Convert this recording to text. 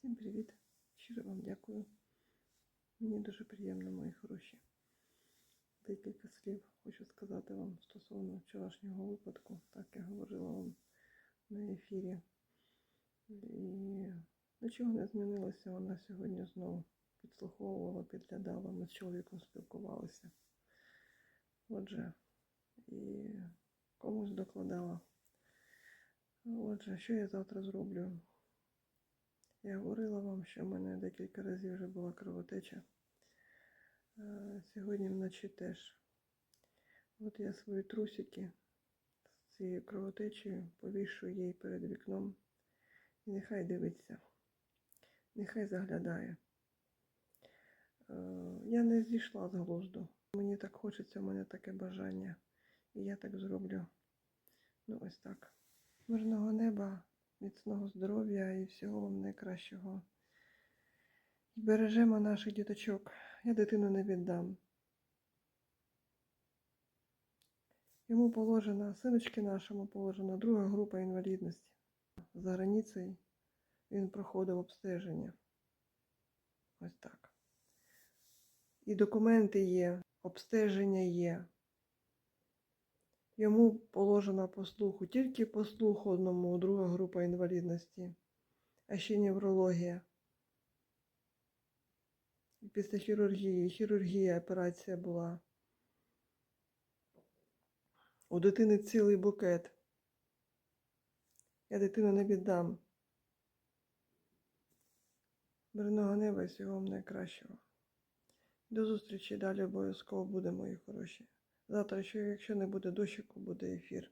Всім привіт! Щиро вам дякую. Мені дуже приємно, мої хороші. Декілька слів хочу сказати вам стосовно вчорашнього випадку. Так я говорила вам на ефірі. І нічого не змінилося. Вона сьогодні знову підслуховувала, підглядала. Ми з чоловіком спілкувалися. Отже, і комусь докладала. Отже, що я завтра зроблю? Я говорила вам, що в мене декілька разів вже була кровотеча. Е, Сьогодні вночі теж. От я свої трусики з цією кровотечею повішу їй перед вікном. І нехай дивиться, нехай заглядає. Е, Я не зійшла з глузду. Мені так хочеться, у мене таке бажання. І я так зроблю. Ну, ось так. Мирного неба, міцного здоров'я і всього вам найкращого. Бережемо наших діточок. Я дитину не віддам. Йому положена, синочки нашому положена друга група інвалідності. За границею він проходив обстеження. Ось так. І документи є, обстеження є. Йому положено по слуху, тільки по слуху одному, друга група інвалідності, а ще неврологія. Після хірургії, хірургія, операція була. У дитини цілий букет. Я дитину не віддам. Мирного неба і всього найкращого. До зустрічі далі обов'язково буде, мої хороші. Завтра, якщо не буде дощику, буде ефір.